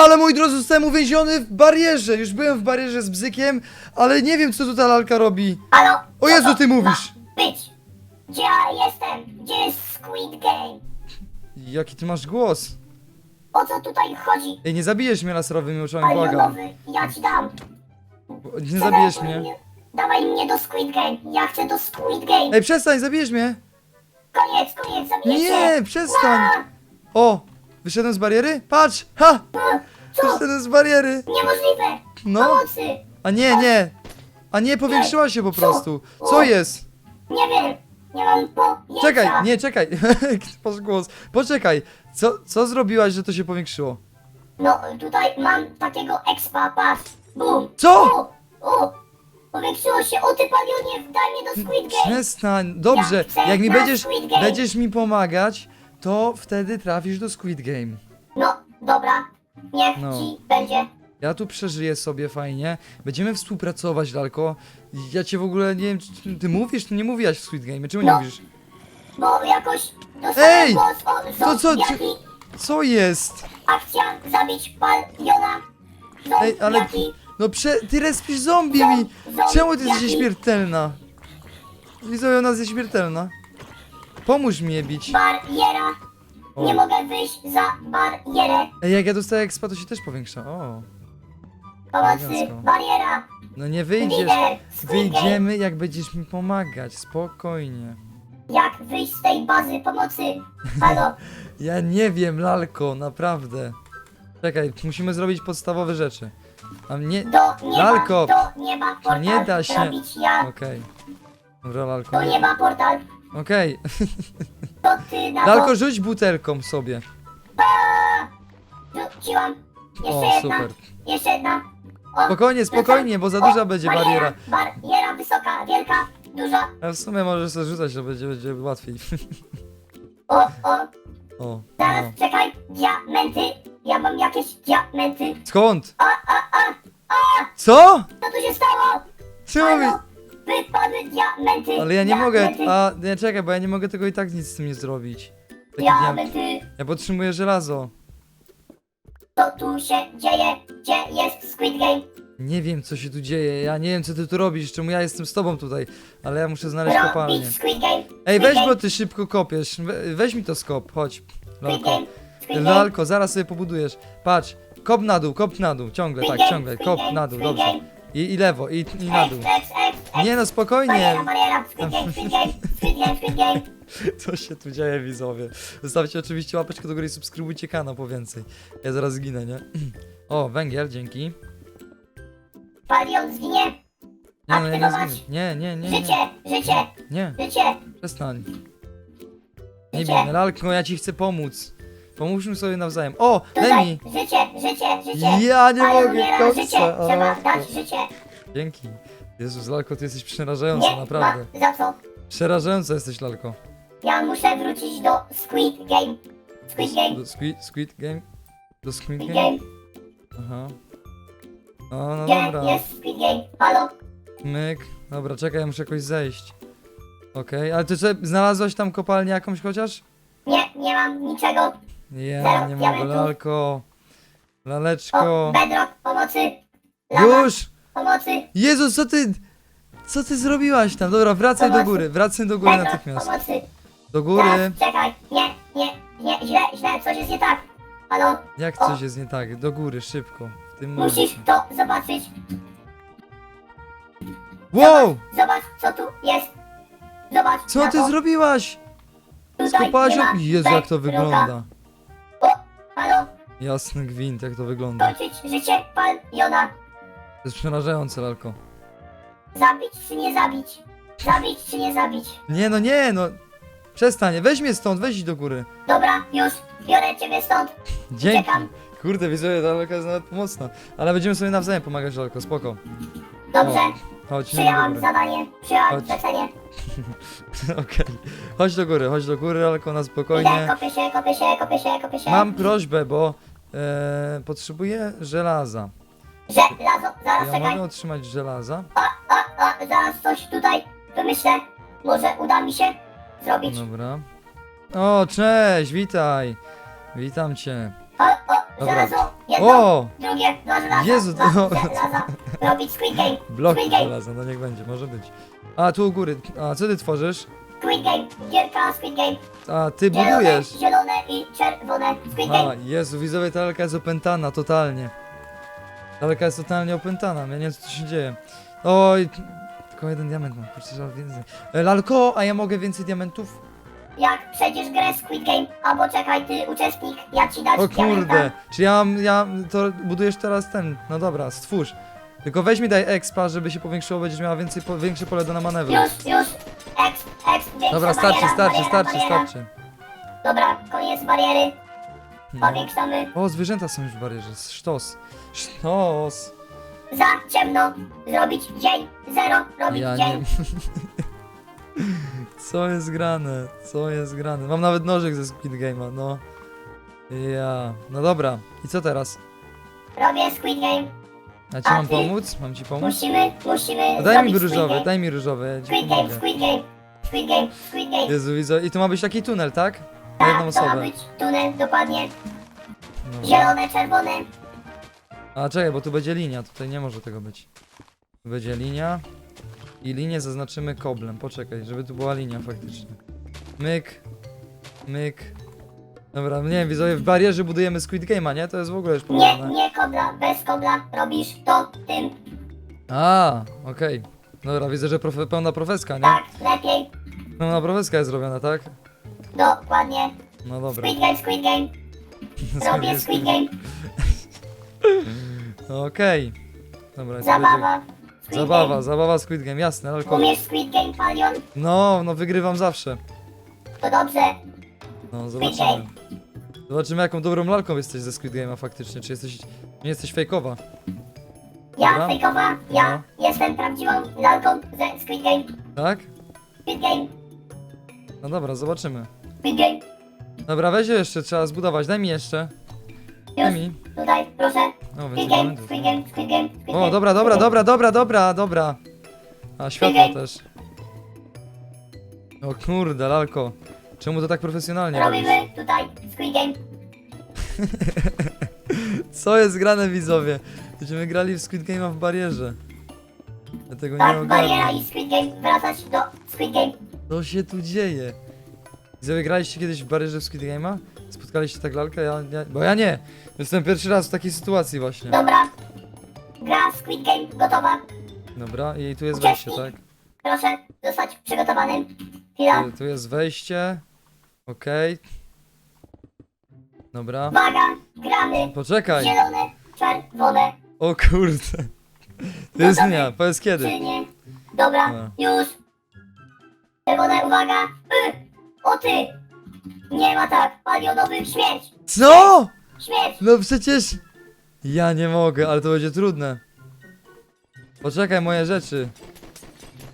ale mój drodzy, zostałem uwięziony w barierze. Już byłem w barierze z bzykiem, ale nie wiem, co tu ta lalka robi. Halo? O Jezu, ty mówisz. Być! Gdzie ja jestem? Gdzie jest Squid Game? Jaki ty masz głos? O co tutaj chodzi? Ej, nie zabijesz mnie laserowymi oczami, błagam. Palionowy, ja ci dam. Nie zabijesz mnie. Dawaj mnie do Squid Game. Ja chcę do Squid Game. Ej, przestań, zabijesz mnie. Koniec, koniec, zabijecie. Nie, przestań. A, O, wyszedłem z bariery? Patrz, ha! Co? Wyszedłem z bariery. Niemożliwe. No. Pomocy. A nie, nie. A nie, powiększyła się po prostu. Co jest? Nie wiem. Nie mam pojęcia. Czekaj, nie, czekaj. Masz głos. Poczekaj. Co, co zrobiłaś, że to się powiększyło? No, tutaj mam takiego expa, patrz. Bum. Co? U. Powiększyło się. O, ty palionie, daj mnie do Squid Game. Przestań. Dobrze, Ja chcę jak mi na będziesz, Squid Game. będziesz mi pomagać, to wtedy trafisz do Squid Game. No, dobra. Niech No. ci będzie. Ja tu przeżyję sobie fajnie. Będziemy współpracować, Lalko. Ja cię w ogóle nie wiem, czy ty mówisz, czy nie mówiłaś w Squid Game. Czemu nie No. mówisz? Bo jakoś dostałem Ej! głos To co, zombiaki. Co jest? Akcja zabić paliona. Ej, ale. Zombiaki. No prze. Ty respisz zombie mi! Czemu ty jesteś śmiertelna? Widzowie, ona jest śmiertelna. Pomóż mi je bić. Bariera. O. Nie mogę wyjść za barierę. Ej, jak ja dostaję expa, to się też powiększa. O. Pomocy. Elegancko. Bariera. No nie wyjdziesz. Lider. Wyjdziemy, jak będziesz mi pomagać. Spokojnie. Jak wyjść z tej bazy pomocy? Halo. Ja nie wiem, lalko, naprawdę. Czekaj, musimy zrobić podstawowe rzeczy. A mnie. Do nieba. Lalko. Do nieba portal. Nie da się. Robić ja. Okej. Dobra, lalko. Do nie- nieba portal. Okej. To ty na to. rzuć butelką sobie. Rzuciłam. Jeszcze O, jedna. super. Jeszcze jedna. O, Spokojnie, spokojnie, bo za duża będzie bariera. Bariera wysoka, wielka, duża. A w sumie możesz sobie rzucać, to będzie, będzie łatwiej. O, o, O, zaraz, no. czekaj. Diamenty. Ja mam jakieś diamenty. Skąd? Co? Co tu się stało? Czemu mi... Diamenty. Ale ja nie mogę, diamenty, a nie czekaj, bo ja nie mogę tego i tak nic z tym nie zrobić. Taki diam... Diamenty. Ja potrzebuję żelazo. Co tu się dzieje? Gdzie jest Squid Game? Nie wiem co się tu dzieje, ja nie wiem co ty tu robisz, czemu ja jestem z tobą tutaj, ale ja muszę znaleźć kopalnię. Robić Squid Game. Ej, Squid weź, Game, bo ty szybko kopiesz, We, weź mi to skop, chodź. Squid Lalko. Game. Squid Game. Lalko, zaraz sobie pobudujesz. Patrz, kop na dół, kop na dół, ciągle, tak, ciągle, kop na dół, dobrze. I, i lewo, i, i na dół. Nie no, spokojnie. Co się tu dzieje, widzowie? Zostawcie oczywiście łapeczkę do góry i subskrybujcie kanał po więcej. Ja zaraz zginę, nie? O, węgiel, dzięki. Palion zginie. Nie, no ja nie Aktywować. zginę. Nie, nie, nie, nie. Życie, życie, Nie, życie. przestań. Nie wiem, Lalko, ja ci chcę pomóc. Pomóżmy sobie nawzajem. O, daj mi! życie, życie, życie. Ja nie Palion mogę, umiera, koksa, życie. Trzeba ale- dać życie. Dzięki. Jezus, Lalko, ty jesteś przerażająca, naprawdę. ma za co. Przerażająca jesteś, Lalko. Ja muszę wrócić do Squid Game. Squid Game, Do Squid, Squid Game? Do Squid Squid Game? Game. Aha. O, no Gdzie dobra. jest Squid Game? Halo? Myk. Dobra, czekaj, ja muszę jakoś zejść. Okej, ale ty co, znalazłeś tam kopalnię jakąś chociaż? Nie, nie mam niczego. Ja nie mogę, lalko. O, Laleczko. Bedrock, pomocy. Lama, Już! Pomocy. Jezus, co ty... Co ty zrobiłaś tam? Dobra, wracaj do góry, wracaj do góry Bedrock, natychmiast. pomocy. Do góry. Teraz, czekaj. Nie, nie, nie, źle, źle, coś jest nie tak. Halo? Jak coś jest nie tak? Do góry, szybko. W tym Musisz momencie. to zobaczyć. Wow! Zobacz, co tu jest. Zobacz. Co ty zrobiłaś? Tutaj Skopałaś nie ją? ma Jezu, jak to bedrocka. wygląda. Jasny gwint, jak to wygląda. Kończyć życie paliona. To jest przerażające, lalko. Zabić czy nie zabić? Zabić czy nie zabić? Nie no, nie no. Przestań, weź mnie stąd, weź idź do góry. Dobra, już, biorę ciebie stąd. Dzięki. Uciekam. Kurde, widzowie, ta lalka jest nawet pomocna. Ale będziemy sobie nawzajem pomagać, lalko, spoko. Dobrze, Chodź, nie do przyjęłam góry. zadanie, przyjęłam Chodź. zlecenie. Okej. Chodź do góry, chodź do góry, lalko, na Idę, spokojnie. kopię się, kopię się, kopię się, kopię się. Mam prośbę, bo e, potrzebuję żelaza. Żelazo, zaraz Ja czekaj. mogę otrzymać żelaza? A, a, zaraz coś tutaj wymyślę. Może uda mi się zrobić. Dobra. O, cześć, witaj. Witam cię. O, o, Dobra. żelazo, Jedno, O! drugie, dwa żelaza, Jezu, dwa żelaza. Robić Squid Game. Bloki Squid Game. żelaza, no niech będzie, może być. A, tu u góry. A, co ty tworzysz? Squid Game. Gierka Squid Game. A, ty Zielone, budujesz. zielone i czerwone. Squid A, Game. Jezu, widzowie, ta lalka jest opętana, totalnie. Ta lalka jest totalnie opętana, ja nie wiem, co tu się dzieje. Oj, tylko jeden diament mam, kurczę, trzeba więcej. E, Lalko, a ja mogę więcej diamentów? Jak przejdziesz grę Squid Game, albo czekaj, ty uczestnik, ja ci dać O diamenta. kurde, czy ja mam, ja, to budujesz teraz ten, no dobra, stwórz. Tylko weź mi daj expa, żeby się powiększyło, będziesz miała więcej, po, większe pole do na manewru. Już, już. Większa Dobra, starczy, bariera, starczy, bariera, starczy, bariera. starczy. Dobra, koniec bariery. No. Powiększamy. O, zwierzęta są już w barierze, sztos. Sztos. Za ciemno. Zrobić dzień. Zero. Robić Ja nie... dzień. Co jest grane? Co jest grane? Mam nawet nożyk ze Squid Game'a, no. Ja. No dobra. I co teraz? Robię Squid Game. Ja ci A mam ty? pomóc? Mam ci pomóc? Musimy, musimy No daj mi zrobić różowy, Squid daj mi różowy, ja ci Squid Game, pomogę. Squid Game. Squid Game, Squid Game. Jezu, widzę. I tu ma być taki tunel, tak? Na jedną Tak, to ma osobę. być tunel, dokładnie. No. Zielone, czerwone. A czekaj, bo tu będzie linia, tutaj nie może tego być. Tu będzie linia. I linię zaznaczymy koblem. Poczekaj, żeby tu była linia faktycznie. Myk. Myk. Dobra, nie wiem, widzowie, w barierze budujemy Squid Game'a, nie? To jest w ogóle już Nie, położone. nie kobla, bez kobla. Robisz to tym. A, okej. Dobra, widzę, że profe, pełna profeska, nie? Tak, lepiej. Pełna profeska jest zrobiona, tak? Dokładnie. No dobra. Squid Game, Squid Game. Robię Squid Game. Okej. Dobra, będzie... Zabawa. Squid Zabawa, zabawa Squid Game, jasne, tylko... Umiesz Squid Game, Palion? No, no wygrywam zawsze. To dobrze. No, zobaczymy. Zobaczymy, jaką dobrą lalką jesteś ze Squid Game'a faktycznie, czy jesteś... nie jesteś fejkowa. Ja, Dobra. fejkowa, ja jestem prawdziwą lalką ze Squid Game. Tak? Squid Game, No dobra, zobaczymy. Squid Game. Dobra, weź jeszcze, trzeba zbudować, daj mi jeszcze. Daj Już, mi. tutaj, proszę. O, Squid Game, diamentów. Squid Game, Squid Game, Squid O, Game. dobra, dobra, Squid dobra, dobra, dobra, dobra. A, światło też. O kurde, lalko. Czemu to tak profesjonalnie robisz? Robimy tutaj Squid Game. Co jest grane, widzowie? Będziemy grali w Squid Game'a w barierze. Ja tego nie Tak, bariera i Squid Game. Wracać do Squid Game. Co się tu dzieje? Widzowie, graliście kiedyś w barierze w Squid Game'a? Spotkaliście tak lalkę? Ja, ja, bo ja nie. Jestem pierwszy raz w takiej sytuacji właśnie. Dobra. Gra Squid Game gotowa. Dobra, i tu jest wejście, tak? Proszę zostać przygotowanym. Chwila. Tu, tu jest wejście. Okej. Dobra. Uwaga, gramy. Poczekaj. Zielone, czerwone. O kurde. To jest dnia, powiedz kiedy. Czy nie? Dobra, Dobra. już. Czerwone, uwaga. Y, o ty. Nie ma tak. Palionowy śmierć. Co? Śmierć. No przecież... Ja nie mogę, ale to będzie trudne. Poczekaj, moje rzeczy.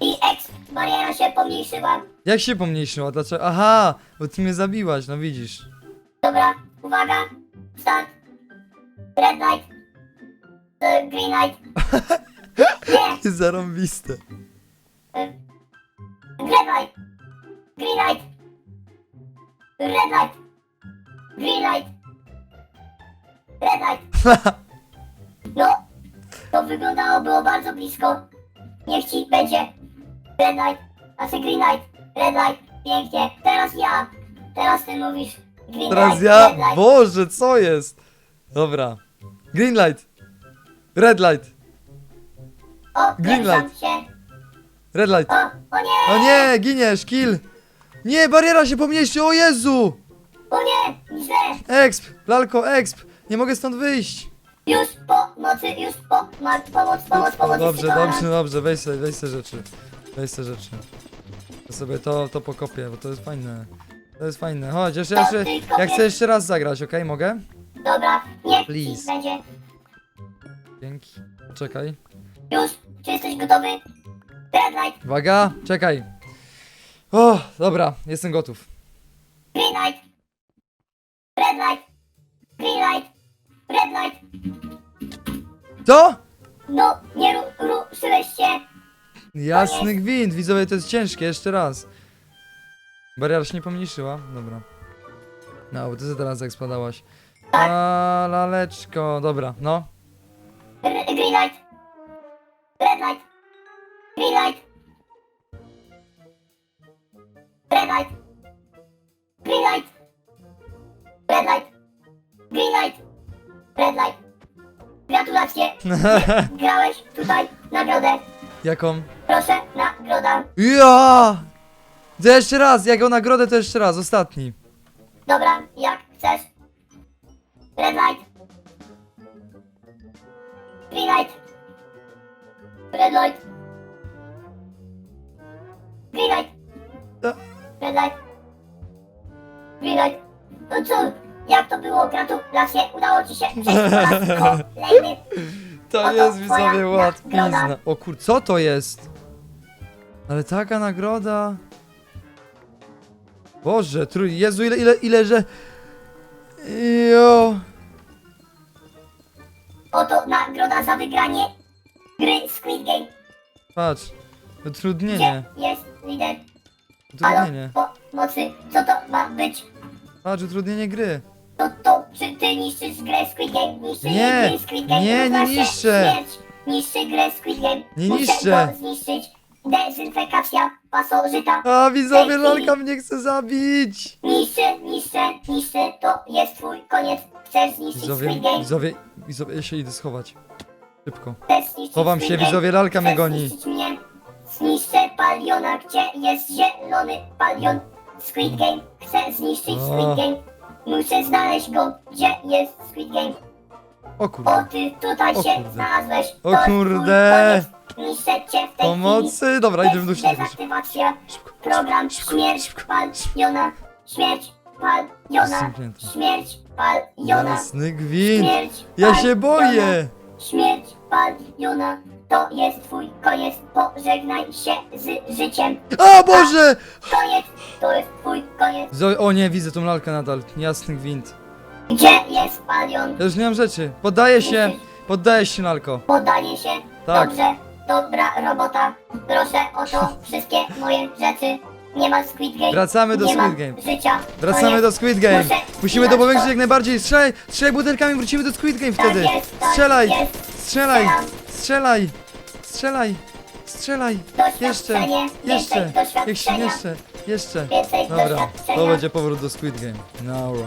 I. Bariera się pomniejszyła. Jak się pomniejszyła? Dlaczego? Aha, bo ty mnie zabiłaś, no widzisz. Dobra, uwaga. Start. Red light. Y, green light. Nie. Jest zarąbiste. Red light. Green light. Red light. Green light. Red light. No, to wyglądało, było bardzo blisko. Niech ci będzie. Red light, znaczy green light, red light, pięknie. Teraz ja. Teraz ty mówisz. Green Teraz light, ja... red light. Boże, co jest? Dobra. Green light. Red light. O, green light. się. Red light. O, o nie, O nie, giniesz, kill. Nie, bariera się pomniejszy, o Jezu. o nie, źle. Exp, lalko, exp. Nie mogę stąd wyjść. Już pomocy, już po, ma, pomoc, pomoc, pomoc. Dobrze, jest dobrze, dobrze, weź sobie, weź sobie rzeczy. Weź sobie rzeczy. To sobie to, to pokopię, bo to jest fajne. To jest fajne. Chodź, jeszcze, jeszcze, ja chcę jeszcze raz zagrać, okej? Mogę? Dobra, niech Please. będzie. Dzięki. Czekaj. Już, czy jesteś gotowy? Red light, Uwaga, czekaj. O, dobra, jestem gotów. green light. Red light, green light, red light. Co? No, nie ru, ruszyłeś się. Jasny gwint, widzowie, to jest ciężkie, jeszcze raz. Bariera się nie pomniejszyła, dobra. No, bo ty sobie teraz jak spadałaś. Tak. A, laleczko, dobra, no. R- green light. Red light. Green light. Red light. Green light. Red light. Green light. Red light. Gratulacje. Grałeś tutaj nagrodę. Jaką? Proszę, nagroda. Ja! To jeszcze raz, jak o nagrodę, to jeszcze raz, ostatni. Dobra, jak chcesz. Red light. Green light. Red light. Green light. Red light. Green light. No co, jak to było? Gratulacje, udało ci się przejść po raz kolejny. To jest widzowie łatwizna. O kur... co to jest? Ale taka nagroda... Boże, trój... Jezu, ile, ile, ile, że... Jo... Oto nagroda za wygranie gry Squid Game. Patrz. Gdzie Utrudnienie. jest lider? Halo, Utrudnienie. pomocy, co to ma być? Patrz, utrudnienie gry. To, to, czy ty niszczysz grę Squid Game? Niszczysz Nie, gry Squid Game? nie, nie się niszczę. Śmierć. Niszczy grę Squid Game. Nie Muszę niszczę. go zniszczyć. Dezynfekacja pasożyta. A, widzowie, lalka mnie chce zabić! Niszczę, niszczę, niszczę. To jest twój koniec. Chcesz zniszczyć Widzowie, Squid Game? widzowie, widzowie, ja się idę schować. Szybko. Chcesz zniszczyć Chowam się, Game? widzowie, lalka mnie Chcesz goni. zniszczyć mnie? Zniszczę paliona, gdzie jest zielony palion. Squid Game. Chcę zniszczyć O. Squid Game. Muszę znaleźć go. Gdzie jest Squid Game? O O, kurde. ty tutaj O się kurde. znalazłeś. O To jest twój kurde. koniec. W tej Pomocy! Dobra, idziemy do siebie. Dezaktywacja. Program śmierć paliona. Śmierć paliona. Zamknięte. Śmierć paliona. Jasny gwint! Śmierć Ja się paliona. boję! Śmierć paliona. To jest twój koniec. Pożegnaj się z życiem. A Boże! Koniec. To jest twój koniec. Zo o nie, widzę tą lalkę nadal. Jasny gwint. Gdzie jest palion? Ja już nie mam rzeczy. Poddaję się! Poddaję się, lalko. Podaje się. Tak. Dobrze, dobra robota. Proszę o to wszystkie moje rzeczy. Nie ma Squid Game. Wracamy do nie Squid Game. Życia. Wracamy do Squid Game. Muszę Musimy to powiększyć jak najbardziej. Strzelaj! Strzelaj butelkami, wrócimy do Squid Game Tak wtedy! jest, tak Strzelaj! jest. Strzelaj! Strzelaj! Strzelaj! Strzelaj! Jeszcze! Jeszcze! Jeszcze! Jeszcze! Dobra, to będzie powrót do Squid Game. Dobra.